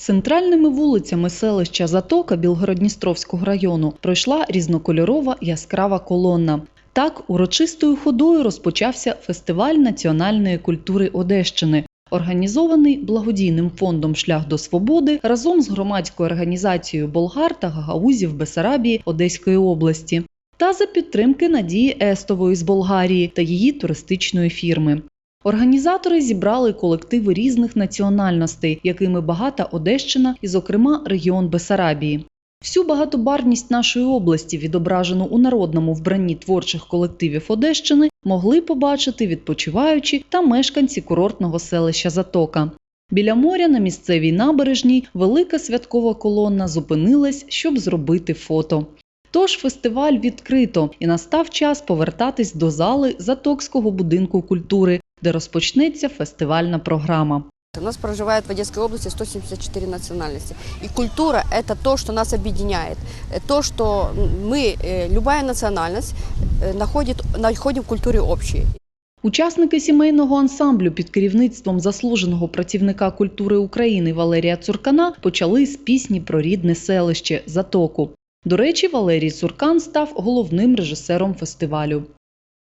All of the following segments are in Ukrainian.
Центральними вулицями селища Затока Білгородністровського району пройшла різнокольорова яскрава колона. Так, урочистою ходою розпочався фестиваль національної культури Одещини, організований благодійним фондом Шлях до свободи разом з громадською організацією болгар та гагаузів Бесарабії Одеської області та за підтримки Надії Естової з Болгарії та її туристичної фірми. Організатори зібрали колективи різних національностей, якими багата Одещина і, зокрема, регіон Бесарабії. Всю багатобарність нашої області, відображену у народному вбранні творчих колективів Одещини, могли побачити відпочиваючі та мешканці курортного селища Затока. Біля моря на місцевій набережній велика святкова колона зупинилась, щоб зробити фото. Тож фестиваль відкрито і настав час повертатись до зали Затокського будинку культури, де розпочнеться фестивальна програма. У нас проживает в Одесской области 174 национальности. И культура – это то, что нас объединяет. Э, То, что мы, э, любая национальность, э, находит, находим в культуре общей. Учасники сімейного ансамблю під керівництвом заслуженого працівника культури України Валерія Цуркана почали з пісні про рідне селище Затоку. До речі, Валерій Цуркан став головним режисером фестивалю.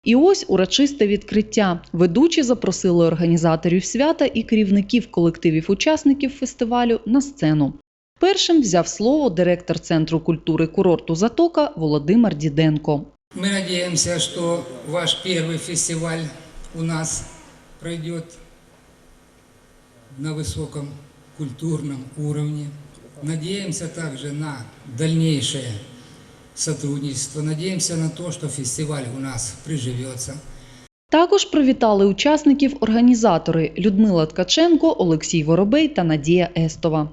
І ось урочисте відкриття. Ведучі запросили організаторів свята і керівників колективів учасників фестивалю на сцену. Першим взяв слово директор Центру культури курорту Затока Володимир Діденко. Мы надеемся, что ваш первый фестиваль у нас пройдет на высоком культурном уровне. Надеемся также на дальнейшее сотрудничество. Надеемся на то, что фестиваль у нас приживется. Також привітали учасників організатори Людмила Ткаченко, Олексій Воробей та Надія Естова.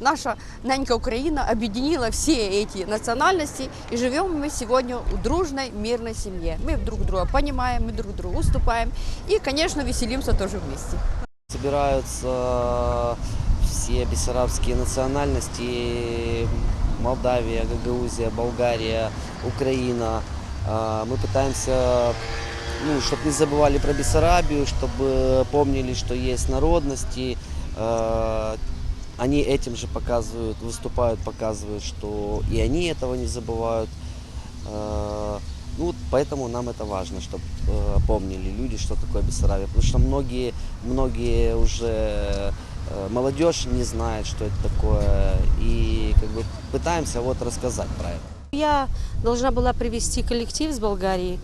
Наша ненька Украина объединила все эти национальности, и живем мы сегодня в дружной, мирной семье. Мы друг друга понимаем, мы друг другу уступаем, и, конечно, веселимся тоже вместе. Собираются все бессарабские национальности, Молдавия, Гагаузия, Болгария, Украина. А, Мы пытаемся, ну, чтобы не забывали про Бессарабию, чтобы помнили, что есть народности. А, Они этим же показывают, выступают, показывают, что и они этого не забывают. А, Ну, вот поэтому нам это важно, чтобы помнили люди, что такое Бессарабия. Потому что многие, многие уже э, молодежь не знает, что это такое. И как бы пытаемся вот рассказать про это. Я должна была привести коллектив с Болгарии.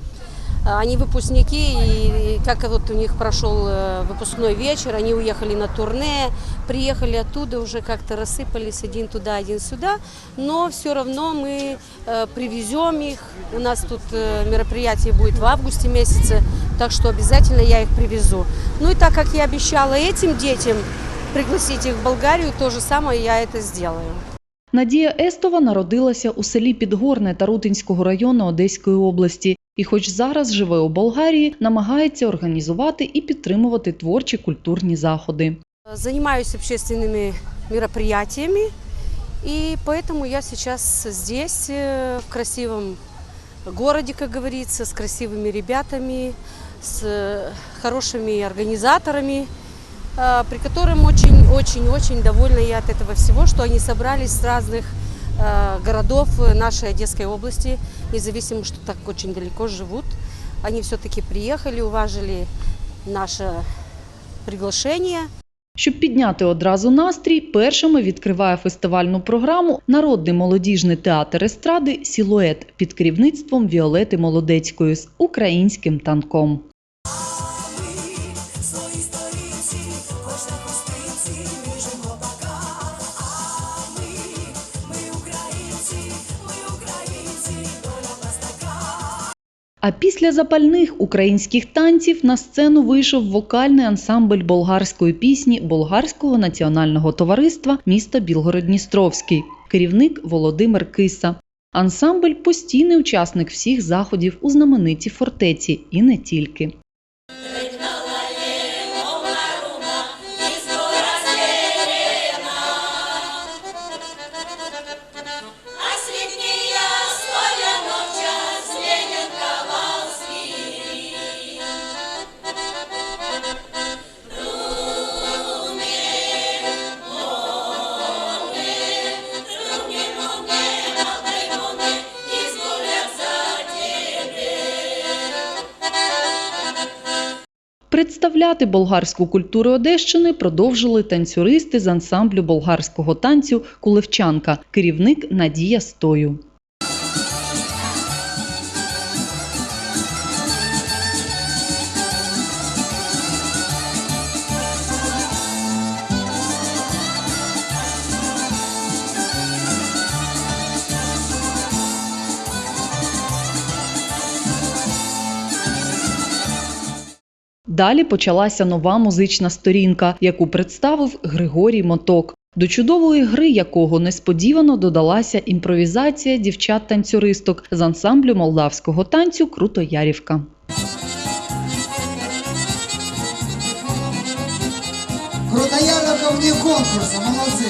А, Они выпускники, и как вот у них прошел э, выпускной вечер, они уехали на турне, приехали оттуда, уже как-то рассыпались один туда, один сюда, но все равно мы э, привезем их. У нас тут э, мероприятие будет в августе месяце, так что обязательно я их привезу. Ну и так как я обещала этим детям пригласить их в Болгарию, то же самое я это сделаю. Надія Естова народилася у селі Підгорне Тарутинського району Одеської області і, хоч зараз живе у Болгарії, намагається організувати і підтримувати творчі культурні заходи. Занимаюсь общественными мероприятиями, и поэтому я сейчас здесь, э, в красивом городе, как говорится, с красивыми ребятами, с э, хорошими организаторами, э, при котором очень-очень-очень довольна я от этого всего, что они собрались с разных э, городов нашей Одесской области, независимо, что так очень далеко живут. Они все-таки приехали, уважили наше приглашение. Щоб підняти одразу настрій, першими відкриває фестивальну програму Народний молодіжний театр естради Сілует під керівництвом Віолети Молодецької з українським танком. А після запальних українських танців на сцену вийшов вокальний ансамбль болгарської пісні Болгарського національного товариства міста Білгород-Дністровський, керівник Володимир Киса. Ансамбль постійний учасник всіх заходів у знаменитій фортеці і не тільки. Представляти болгарську культуру Одещини продовжили танцюристи з ансамблю болгарського танцю Кулевчанка, керівник Надія Стою. Далі почалася нова музична сторінка, яку представив Григорій Моток, до чудової гри якого несподівано додалася імпровізація дівчат-танцюристок з ансамблю молдавського танцю Крутоярівка. Крутоярівка вне конкурсу, молодці.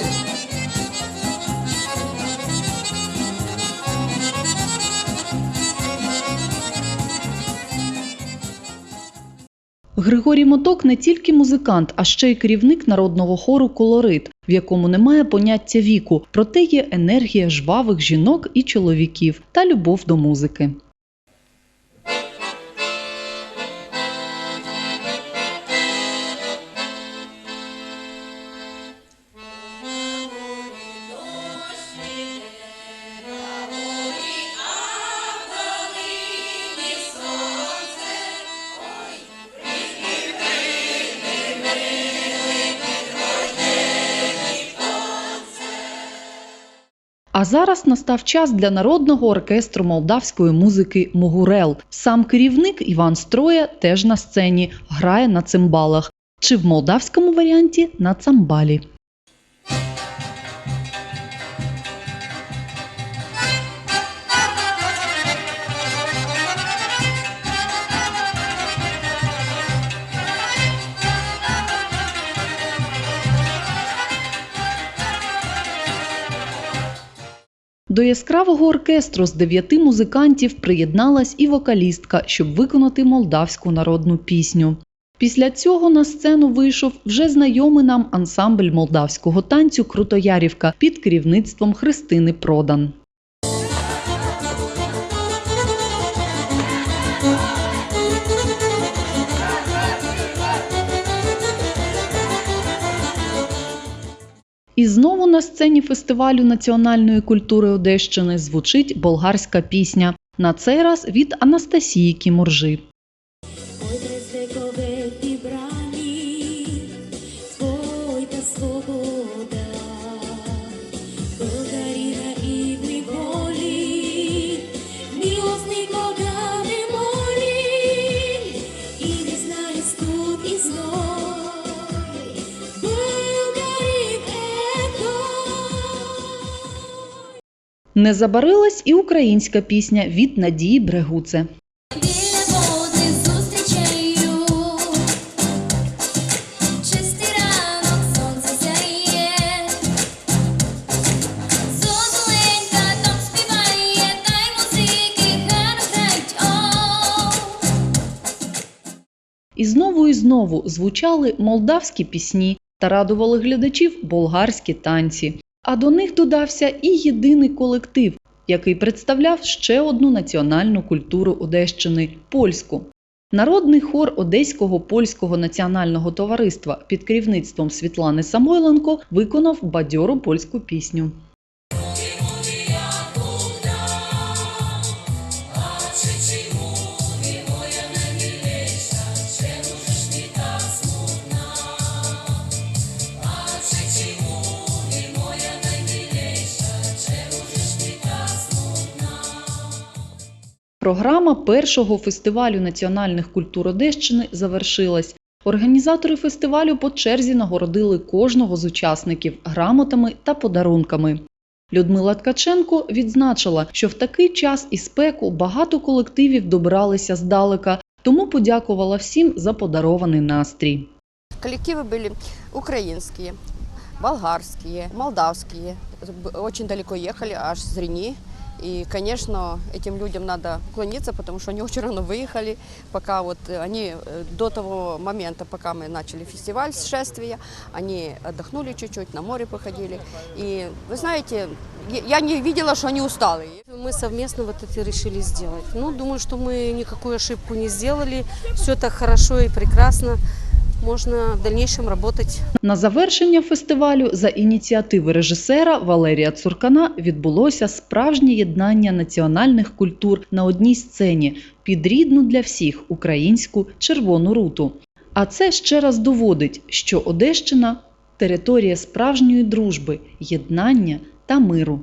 Григорій Моток не тільки музикант, а ще й керівник народного хору Колорит, в якому немає поняття віку, проте є енергія жвавих жінок і чоловіків та любов до музики. А зараз настав час для народного оркестру молдавської музики Могурел. Сам керівник Іван Строя теж на сцені грає на цимбалах, чи в молдавському варіанті на цамбалі. До яскравого оркестру з дев'яти музикантів приєдналась і вокалістка, щоб виконати молдавську народну пісню. Після цього на сцену вийшов вже знайомий нам ансамбль молдавського танцю Крутоярівка під керівництвом Христини Продан. Сцені фестивалю національної культури Одещини звучить болгарська пісня. На цей раз від Анастасії Кімуржи. Не забарилась і українська пісня від Надії Брегуце. І знову і знову звучали молдавські пісні та радували глядачів болгарські танці. А до них додався і єдиний колектив, який представляв ще одну національну культуру Одещини польську. Народний хор Одеського польського національного товариства під керівництвом Світлани Самойленко виконав бадьору польську пісню. Програма першого фестивалю національних культур Одещини завершилась. Організатори фестивалю по черзі нагородили кожного з учасників грамотами та подарунками. Людмила Ткаченко відзначила, що в такий час і спеку багато колективів добиралися здалека, тому подякувала всім за подарований настрій. Коллективы были украинские, болгарские, молдавские. Б- Очень далеко ехали, аж с Рени. И, конечно, этим людям надо уклониться, потому что они очень рано выехали, пока вот э, они э, до того момента, пока мы начали фестиваль шествия, они отдохнули чуть-чуть, на море походили. И вы знаете, я- я не видела, что они усталые. Мы совместно вот это решили сделать. Ну, думаю, что мы никакую ошибку не сделали. Все так хорошо и прекрасно. можно в дальнейшем работать На завершення фестивалю за ініціативи режисера Валерія Цуркана відбулося справжнє єднання національних культур на одній сцені під рідну для всіх українську червону руту. А це ще раз доводить, що Одещина територія справжньої дружби, єднання та миру.